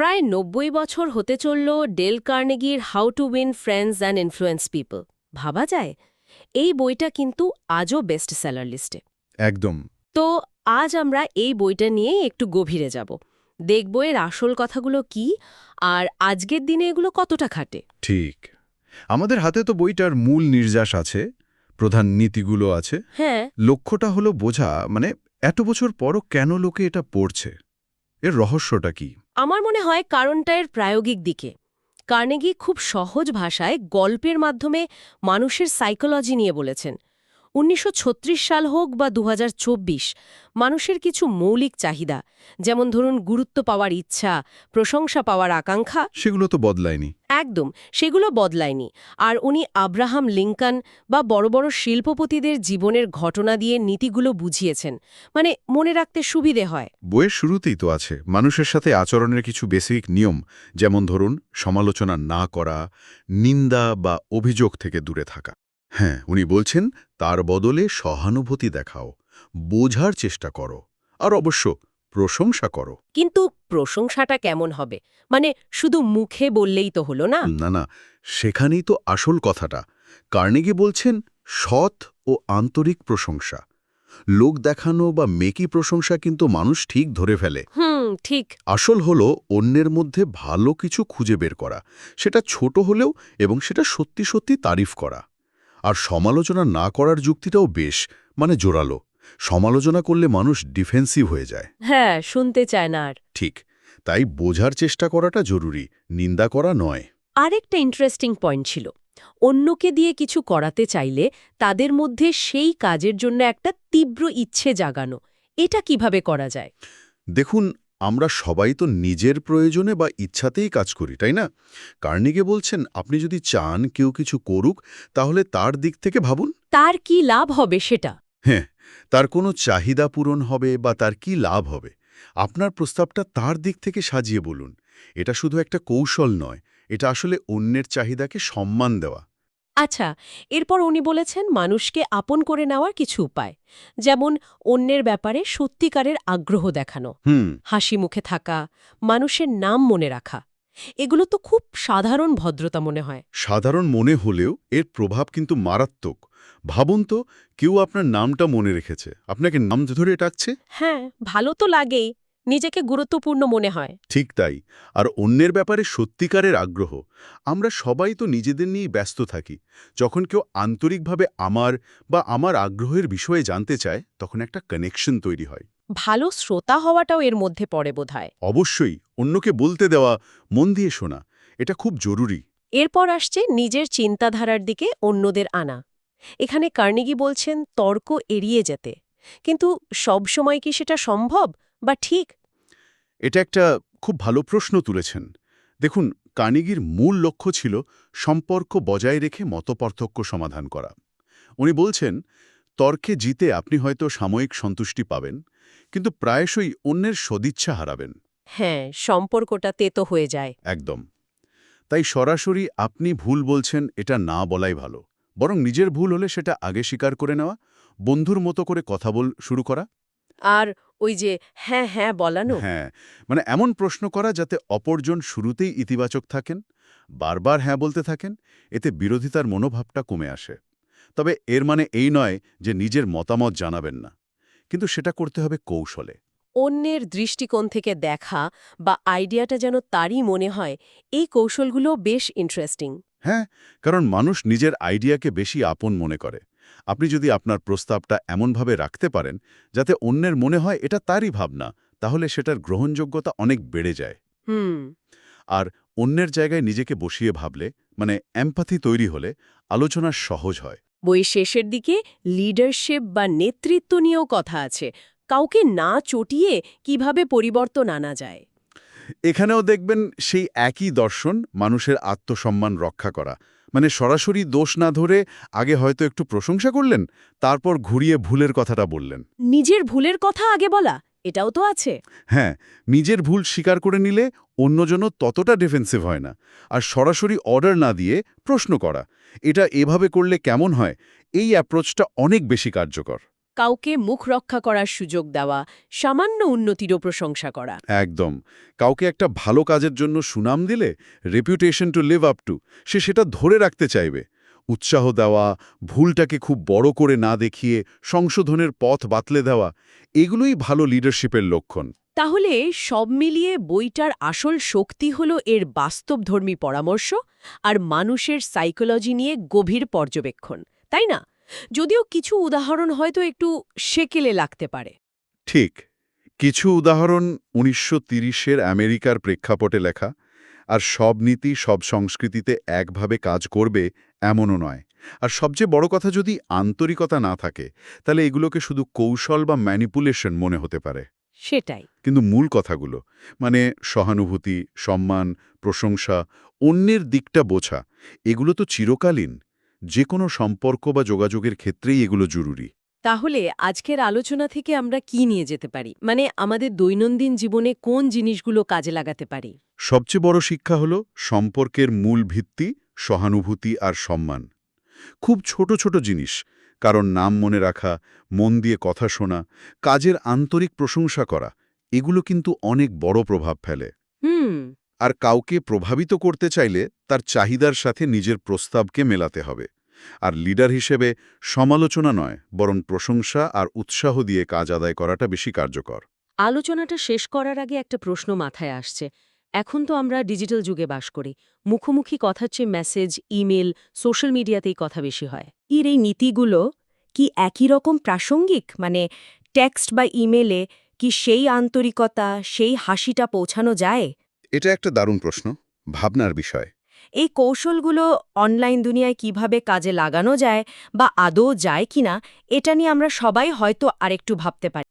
প্রায় নব্বই বছর হতে চলল Dale কার্নেগির how to win friends and influence people. ভাবা যায়? এই বইটা কিন্তু আজও বেস্ট সেলার লিস্টে। একদম। তো আজ আমরা এই বইটা নিয়েই একটু গভীরে যাব। দেখব এর আসল কথাগুলো কি আর আজকের দিনে এগুলো কতটা খাটে। ঠিক। আমাদের হাতে তো বইটার মূল নির্যাস আছে প্রধান নীতিগুলো আছে। হ্যাঁ। লক্ষ্যটা হলো বোঝা মানে এত বছর পরও কেন লোকে এটা পড়ছে? এর রহস্যটা কি? আমার মনে হয় কারণটা এর প্রায়োগিক দিকে। কার্নেগি খুব সহজ ভাষায় গল্পের মাধ্যমে মানুষের সাইকোলজি নিয়ে বলেছেন। উনিশশো ছত্রিশ সাল হোক বা দু হাজার চব্বিশ মানুষের কিছু মৌলিক চাহিদা যেমন ধরুন গুরুত্ব পাওয়ার ইচ্ছা প্রশংসা পাওয়ার আকাঙ্ক্ষা সেগুলো তো বদলায়নি। একদম সেগুলো বদলায়নি। আর উনি আব্রাহাম লিঙ্কন বা বড় বড় শিল্পপতিদের জীবনের ঘটনা দিয়ে নীতিগুলো বুঝিয়েছেন। মানে মনে রাখতে সুবিধে হয়। বইয়ের শুরুতেই তো আছে মানুষের সাথে আচরণের কিছু বেসিক নিয়ম যেমন ধরুন সমালোচনা না করা নিন্দা বা অভিযোগ থেকে দূরে থাকা। হ্যাঁ উনি বলছেন তার বদলে সহানুভূতি দেখাও বোঝার চেষ্টা করো আর অবশ্য প্রশংসা করো। কিন্তু প্রশংসাটা কেমন হবে? মানে শুধু মুখে বললেই তো হলো না? না না সেখানেই তো আসল কথাটা। কার্নেগি বলছেন সৎ ও আন্তরিক প্রশংসা। লোক দেখানো বা মেকি প্রশংসা কিন্তু মানুষ ঠিক ধরে ফেলে। হুম ঠিক। আসল হলো অন্যের মধ্যে ভালো কিছু খুঁজে বের করা সেটা ছোট হলেও এবং সেটা সত্যি সত্যি তারিফ করা। আর সমালোচনা না করার যুক্তিটাও বেশ মানে জোরালো। সমালোচনা করলে মানুষ ডিফেন্সিভ হয়ে যায়। হ্যাঁ শুনতে চায় না আর। ঠিক তাই বোঝার চেষ্টা করাটা জরুরি নিন্দা করা নয়। আরেকটা ইন্টারেস্টিং পয়েন্ট ছিল অন্যকে দিয়ে কিছু করাতে চাইলে তাদের মধ্যে সেই কাজের জন্য একটা তীব্র ইচ্ছে জাগানো এটা কীভাবে করা যায়? দেখুন আমরা সবাই তো নিজের প্রয়োজনে বা ইচ্ছাতেই কাজ করি তাই না? কার্নিগে বলছেন আপনি যদি চান কেউ কিছু করুক তাহলে তার দিক থেকে ভাবুন। তার কি লাভ হবে সেটা? হ্যাঁ তার কোনো চাহিদা পূরণ হবে বা তার কি লাভ হবে? আপনার প্রস্তাবটা তার দিক থেকে সাজিয়ে বলুন। এটা শুধু একটা কৌশল নয় এটা আসলে অন্যের চাহিদাকে সম্মান দেওয়া। আচ্ছা এরপর উনি বলেছেন মানুষকে আপন করে নেওয়ার কিছু উপায় যেমন অন্যের ব্যাপারে সত্যিকারের আগ্রহ দেখানো হুম। হাসি মুখে থাকা মানুষের নাম মনে রাখা। এগুলো তো খুব সাধারণ ভদ্রতা মনে হয়। সাধারণ মনে হলেও এর প্রভাব কিন্তু মারাত্মক। ভাবুন তো কেউ আপনার নামটা মনে রেখেছে। আপনাকে নাম ধরে ডাকছে? হ্যাঁ ভালো তো লাগেই। নিজেকে গুরুত্বপূর্ণ মনে হয়। ঠিক তাই। আর অন্যের ব্যাপারে সত্যিকারের আগ্রহ। আমরা সবাই তো নিজেদের নিয়েই ব্যস্ত থাকি। যখন কেউ আন্তরিকভাবে আমার বা আমার আগ্রহের বিষয়ে জানতে চায় তখন একটা কানেকশন তৈরি হয়। ভালো শ্রোতা হওয়াটাও এর মধ্যে পড়ে বোধহয়। অবশ্যই অন্যকে বলতে দেওয়া মন দিয়ে শোনা এটা খুব জরুরি। এরপর আসছে নিজের চিন্তাধারার দিকে অন্যদের আনা। এখানে কার্নিগি বলছেন তর্ক এড়িয়ে যেতে। কিন্তু সব সময় কি সেটা সম্ভব বা ঠিক? এটা একটা খুব ভালো প্রশ্ন তুলেছেন। দেখুন কার্নিগির মূল লক্ষ্য ছিল সম্পর্ক বজায় রেখে মতপার্থক্য সমাধান করা। উনি বলছেন তর্কে জিতে আপনি হয়তো সাময়িক সন্তুষ্টি পাবেন কিন্তু প্রায়শই অন্যের সদিচ্ছা হারাবেন। হ্যাঁ সম্পর্কটা তেতো হয়ে যায়। একদম। তাই সরাসরি আপনি ভুল বলছেন এটা না বলাই ভালো। বরং নিজের ভুল হলে সেটা আগে স্বীকার করে নেওয়া বন্ধুর মতো করে কথা বল শুরু করা। আর ওই যে হ্যাঁ হ্যাঁ বলানো। হ্যাঁ মানে এমন প্রশ্ন করা যাতে অপরজন শুরুতেই ইতিবাচক থাকেন বারবার হ্যাঁ বলতে থাকেন এতে বিরোধিতার মনোভাবটা কমে আসে। তবে এর মানে এই নয় যে নিজের মতামত জানাবেন না কিন্তু সেটা করতে হবে কৌশলে। অন্যের দৃষ্টিকোণ থেকে দেখা বা আইডিয়াটা যেন তারই মনে হয় এই কৌশলগুলো বেশ ইন্টারেস্টিং হ্যাঁ কারণ মানুষ নিজের আইডিয়াকে বেশি আপন মনে করে। আপনি যদি আপনার প্রস্তাবটা এমনভাবে রাখতে পারেন যাতে অন্যের মনে হয় এটা তারই ভাবনা তাহলে সেটার গ্রহণযোগ্যতা অনেক বেড়ে যায়। হুম। আর অন্যের জায়গায় নিজেকে বসিয়ে ভাবলে মানে এম্পাথি তৈরি হলে আলোচনা সহজ হয়। বই শেষের দিকে লিডারশিপ বা নেতৃত্ব নিয়েও কথা আছে। কাউকে না চটিয়ে কীভাবে পরিবর্তন আনা যায়? এখানেও দেখবেন সেই একই দর্শন মানুষের আত্মসম্মান রক্ষা করা। মানে সরাসরি দোষ না ধরে আগে হয়তো একটু প্রশংসা করলেন তারপর ঘুরিয়ে ভুলের কথাটা বললেন। নিজের ভুলের কথা আগে বলা এটাও তো আছে। হ্যাঁ নিজের ভুল স্বীকার করে নিলে অন্যজনও ততটা ডিফেন্সিভ হয় না আর সরাসরি অর্ডার না দিয়ে প্রশ্ন করা এটা এভাবে করলে কেমন হয়? এই অ্যাপ্রোচটা অনেক বেশি কার্যকর। কাউকে মুখ রক্ষা করার সুযোগ দেওয়া সামান্য উন্নতিরও প্রশংসা করা। একদম। কাউকে একটা ভালো কাজের জন্য সুনাম দিলে reputation to live up to সে সেটা ধরে রাখতে চাইবে। উৎসাহ দেওয়া ভুলটাকে খুব বড় করে না দেখিয়ে সংশোধনের পথ বাতলে দেওয়া এগুলোই ভালো লিডারশিপের লক্ষণ। তাহলে সব মিলিয়ে বইটার আসল শক্তি হল এর বাস্তবধর্মী পরামর্শ আর মানুষের সাইকোলজি নিয়ে গভীর পর্যবেক্ষণ তাই না? যদিও কিছু উদাহরণ হয়তো একটু সেকেলে লাগতে পারে। ঠিক। কিছু উদাহরণ উনিশশো তিরিশের আমেরিকার প্রেক্ষাপটে লেখা আর সব নীতি সব সংস্কৃতিতে একভাবে কাজ করবে এমনও নয়। আর সবচেয়ে বড় কথা যদি আন্তরিকতা না থাকে তাহলে এগুলোকে শুধু কৌশল বা ম্যানিপুলেশন মনে হতে পারে। সেটাই। কিন্তু মূল কথাগুলো মানে সহানুভূতি সম্মান প্রশংসা অন্যের দিকটা বোঝা এগুলো তো চিরকালীন। যে কোনো সম্পর্ক বা যোগাযোগের ক্ষেত্রেই এগুলো জরুরি। তাহলে আজকের আলোচনা থেকে আমরা কি নিয়ে যেতে পারি? মানে আমাদের দৈনন্দিন জীবনে কোন জিনিসগুলো কাজে লাগাতে পারি? সবচেয়ে বড় শিক্ষা হল সম্পর্কের মূল ভিত্তি সহানুভূতি আর সম্মান। খুব ছোট ছোট জিনিস কারণ নাম মনে রাখা মন দিয়ে কথা শোনা কাজের আন্তরিক প্রশংসা করা এগুলো কিন্তু অনেক বড় প্রভাব ফেলে। হুম। আর কাউকে প্রভাবিত করতে চাইলে তার চাহিদার সাথে নিজের প্রস্তাবকে মেলাতে হবে। আর লিডার হিসেবে সমালোচনা নয়, বরং প্রশংসা আর উৎসাহ দিয়ে কাজ আদায় করাটা বেশি কার্যকর। আলোচনাটা শেষ করার আগে একটা প্রশ্ন মাথায় আসছে। এখন তো আমরা ডিজিটাল যুগে বাস করি। মুখোমুখি কথার চেয়ে মেসেজ, ইমেল, সোশ্যাল মিডিয়াতেই কথা বেশি হয়। এর এই নীতিগুলো কি একই রকম প্রাসঙ্গিক? মানে টেক্সট বা ইমেলে কি সেই আন্তরিকতা, সেই হাসিটা পৌঁছানো যায়? এটা একটা দারুণ প্রশ্ন, ভাবনার বিষয়। এই কৌশলগুলো অনলাইন দুনিয়ায় কীভাবে কাজে লাগানো যায় বা আদৌ যায় কিনা, এটা নিয়ে আমরা সবাই হয়তো আরেকটু ভাবতে পারি।